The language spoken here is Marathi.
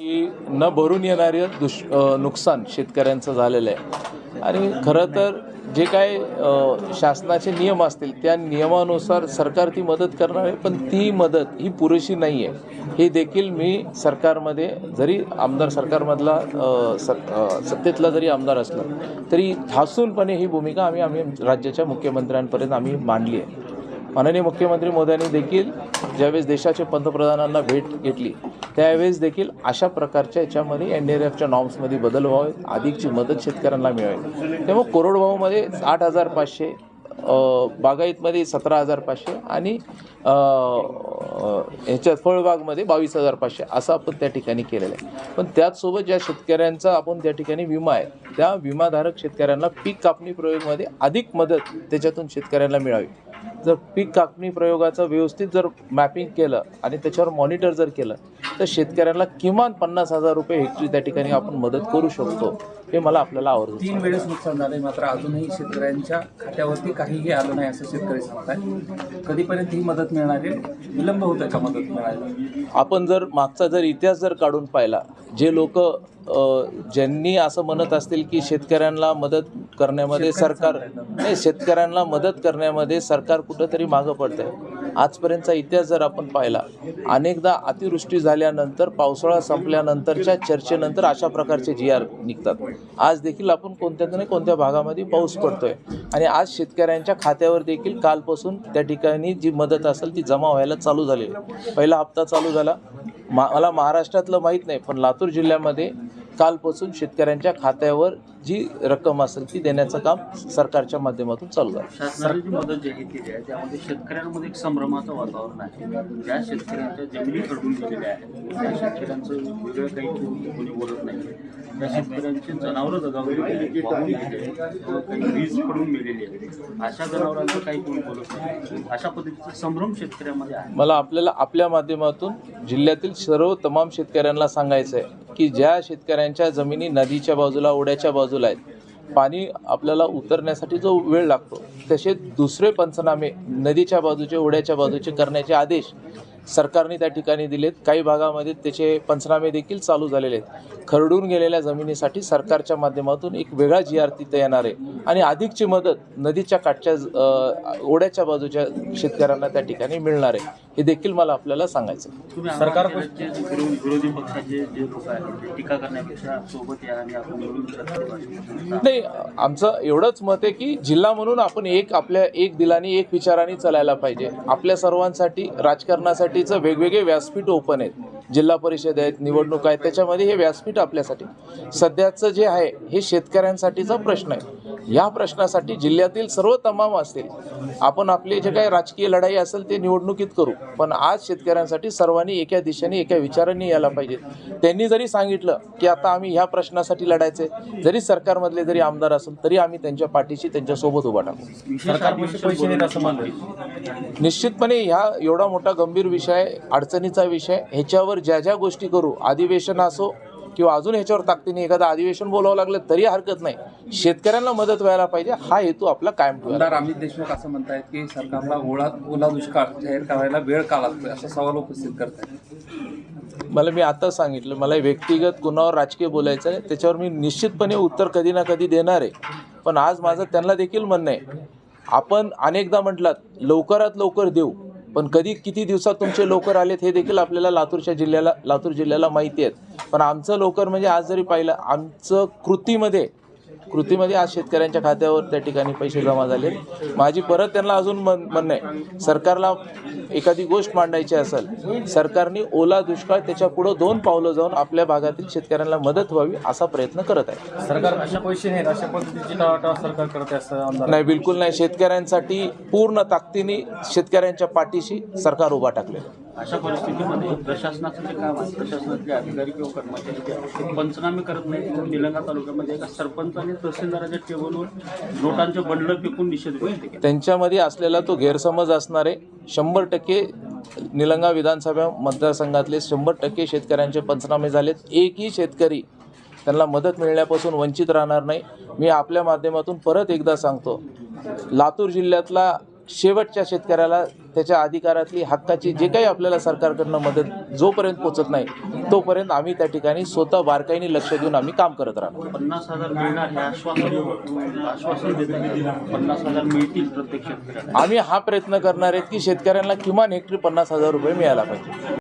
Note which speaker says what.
Speaker 1: की न भरून येणारे दुष नुकसान शेतकऱ्यांचं झालेलं आहे. आणि खरं तर जे काय शासनाचे नियम असतील त्या नियमानुसार सरकार ती मदत करणार आहे पण ती मदत ही पुरेशी नाही आहे. हे देखील मी सरकारमध्ये जरी आमदार सरकारमधला सत्तेतला जरी आमदार असला तरी ठासूनपणे ही भूमिका आम्ही आम्ही राज्याच्या मुख्यमंत्र्यांपर्यंत आम्ही मांडली आहे. माननीय मुख्यमंत्री मोदयांनी देखील ज्यावेळेस देशाचे पंतप्रधानांना भेट घेतली त्यावेळेस देखील अशा प्रकारच्या याच्यामध्ये एन डी आर एफच्या नॉर्म्समध्ये बदल व्हावे अधिकची मदत शेतकऱ्यांना मिळावी त्यामुळे कोरडवाहूमध्ये आठ हजार पाचशे बागायतमध्ये सतरा हजार पाचशे आणि ह्याच्यात फळबागमध्ये बावीस हजार पाचशे असं आपण त्या ठिकाणी केलेलं आहे. पण त्याचसोबत ज्या शेतकऱ्यांचा आपण त्या ठिकाणी विमा आहे त्या विमाधारक शेतकऱ्यांना पीक कापणी प्रयोगमध्ये अधिक मदत त्याच्यातून शेतकऱ्यांना मिळावी. जर पीक कापणी प्रयोगाचं व्यवस्थित जर मॅपिंग केलं आणि त्याच्यावर मॉनिटर जर केलं तर शेतकऱ्यांना किमान पन्नास हजार रुपये हेक्टरी त्या ठिकाणी आपण मदत करू शकतो हे मला आपल्याला आवडतं
Speaker 2: तीन वेळेस नुकसान झालंय मात्र अजूनही शेतकऱ्यांच्या खात्यावरती काहीही आलं नाही असं शेतकरी सांगताय कधीपर्यंत ही मदत मिळणार आहे? विलंब होत का मदत मिळायला?
Speaker 1: आपण जर मागचा जर इतिहास जर काढून पाहिला जे लोक ज्यांनी असं म्हणत असतील की शेतकऱ्यांना मदत करण्यामध्ये सरकार नाही शेतकऱ्यांना मदत करण्यामध्ये सरकार कुठंतरी मागं पडतं आहे आजपर्यंतचा इतिहास जर आपण पाहिला अनेकदा अतिवृष्टी झाल्यानंतर पावसाळा संपल्यानंतरच्या चर्चेनंतर अशा प्रकारचे जी आर निघतात. आज देखील आपण कोणत्या ना कोणत्या भागामध्ये पाऊस पडतोय आणि आज शेतकऱ्यांच्या खात्यावर देखील कालपासून त्या ठिकाणी जी मदत असेल ती जमा व्हायला चालू झालेली पहिला हप्ता चालू झाला. मा मला महाराष्ट्रातलं माहीत नाही पण लातूर जिल्ह्यामध्ये कालपासून शेतकऱ्यांच्या खात्यावर जी रक्कम असेल ती देण्याचं काम सरकारच्या माध्यमातून चालू
Speaker 3: शासनाने जी मदत जाहीर केली आहे त्यामध्ये शेतकऱ्यांमध्ये एक संभ्रमाचं वातावरण आहे. ज्या शेतकऱ्यांच्या जमिनी गेलेल्या आहेत त्या शेतकऱ्यांचं वेगळं काही कोणी बोलत नाही. त्या शेतकऱ्यांची जनावरं वाहून काही वीज पडून मेलेली आहे अशा जनावरांचं काही कोणी बोलत नाही. अशा पद्धतीचा संभ्रम शेतकऱ्यामध्ये आहे.
Speaker 1: मला आपल्याला आपल्या माध्यमातून जिल्ह्यातील सर्व तमाम शेतकऱ्यांना सांगायचं आहे की ज्या शेतकऱ्यांच्या जमिनी नदीच्या बाजूला ओढ्याच्या बाजूला आहेत पाणी आपल्याला उतरण्यासाठी जो वेळ लागतो तसे दुसरे पंचनामे नदीच्या बाजूचे ओढ्याच्या बाजूचे करण्याचे आदेश सरकारने त्या ठिकाणी दिलेत. काही भागामध्ये त्याचे पंचनामे देखील चालू झालेले आहेत. खरडून गेलेल्या जमिनीसाठी सरकारच्या माध्यमातून एक वेगळा जी आर तिथं येणार आहे. आणि अधिकची मदत नदीच्या काठच्या ओढ्याच्या बाजूच्या शेतकऱ्यांना त्या ठिकाणी मिळणार आहे. हे देखील मला आपल्याला सांगायचं
Speaker 3: सरकार विरोधी पक्षाचे जे लोक आहेत ते टीका करण्यापेक्षा सोबत या आणि आपण मिळून चर्चा
Speaker 1: नाही आमचं एवढंच मत आहे की जिल्हा म्हणून आपण एक आपल्या एक दिलाने एक विचाराने चालायला पाहिजे. आपल्या सर्वांसाठी राजकारणासाठीचं वेगवेगळे व्यासपीठ ओपन आहेत. जिल्हा परिषद आहेत निवडणूक आहेत त्याच्यामध्ये हे व्यासपीठ आपल्यासाठी. सध्याचं जे आहे हे शेतकऱ्यांसाठीचा प्रश्न आहे. या प्रश्नासाठी जिल्ह्यातील सर्व तमाम असतील आपण आपले जे काही राजकीय लढाई असेल ते निवडणुकीत करू. पण आज शेतकऱ्यांसाठी सर्वांनी एका दिशेने एका विचाराने यायला पाहिजे त्यांनी जरी सांगितलं की आता आम्ही ह्या प्रश्नासाठी लढायचे जरी सरकारमधले जरी आमदार असेल तरी आम्ही त्यांच्या पाठीशी त्यांच्यासोबत उभा टाकू. निश्चितपणे ह्या एवढा मोठा गंभीर विषय अडचणीचा विषय ह्याच्यावर ज्या ज्या गोष्टी करू अधिवेशन असो किंवा अजून ह्याच्यावर ताकदीने एखादं अधिवेशन बोलावं लागलं तरी हरकत नाही. शेतकऱ्यांना मदत व्हायला पाहिजे. हा हेतू आपला कायम
Speaker 2: आमदार अमित देशमुख असं म्हणतायत की सरकारला ओळा ओला दुष्काळ जाहीर करायला वेळ का लागतोय? असा सवाल उपस्थित करतायत.
Speaker 1: मला मी आता सांगितलं मला व्यक्तिगत कुणावर राजकीय बोलायचं आहे त्याच्यावर मी निश्चितपणे उत्तर कधी ना कधी देणार आहे. पण आज माझं त्यांना देखील म्हणणं आहे आपण अनेकदा म्हटलात लवकरात लवकर देऊ. पण कधी किती दिवसात तुमचे लवकर आलेत हे देखील आपल्याला लातूरच्या जिल्ह्याला लातूर जिल्ह्याला माहिती आहेत. पण आमचं लवकर म्हणजे आज जरी पाहिलं आमचं कृतीमध्ये कृतीमध्ये आज शेतकऱ्यांच्या खात्यावर त्या ठिकाणी पैसे जमा झाले माझी परत त्यांना अजून म्हण म्हणणं आहे सरकारला एखादी गोष्ट मांडायची असेल सरकारने ओला दुष्काळ त्याच्या पुढं दोन पावलं जाऊन आपल्या भागातील शेतकऱ्यांना मदत व्हावी असा प्रयत्न करत आहे.
Speaker 2: सरकार अशा पैसे नाहीत अशा पद्धतीची सरकार करते असं आमदार
Speaker 1: नाही बिलकुल नाही. शेतकऱ्यांसाठी पूर्ण ताकदीने शेतकऱ्यांच्या पाठीशी सरकार उभा टाकले
Speaker 3: अशा परिस्थितीमध्ये प्रशासनाचं जे काम आहे प्रशासनातले अधिकारी किंवा कर्मचारी जे आहेत ते पंचनामे करत नाहीत. म्हणून निलंगा तालुक्यामध्ये एका सरपंच आणि तहसीलदाराच्या टेबलवर नोटांचे बंडल फेकून निषेध व्यक्त
Speaker 1: त्यांच्यामध्ये असलेला तो गैरसमज असणारे शंभर टक्के निलंगा विधानसभा मतदारसंघातले शंभर टक्के शेतकऱ्यांचे पंचनामे झालेत. एकही शेतकरी त्यांना मदत मिळण्यापासून वंचित राहणार नाही. मी आपल्या माध्यमातून परत एकदा सांगतो लातूर जिल्ह्यातला शेवटच्या शेतकऱ्याला त्याच्या अधिकारातली हक्काची जे काही आपल्याला सरकारकडनं मदत जोपर्यंत पोचत नाही तोपर्यंत आम्ही त्या ठिकाणी स्वतः बारकाईने लक्ष देऊन आम्ही काम करत राहणार.
Speaker 3: पन्नास हजार मिळणार हे आश्वासन आश्वासन पन्नास हजार मिळतील प्रत्येक शेतकऱ्याला
Speaker 1: आम्ही हा प्रयत्न करणार आहेत की शेतकऱ्यांना किमान हेक्टरी पन्नास हजार रुपये मिळायला पाहिजे.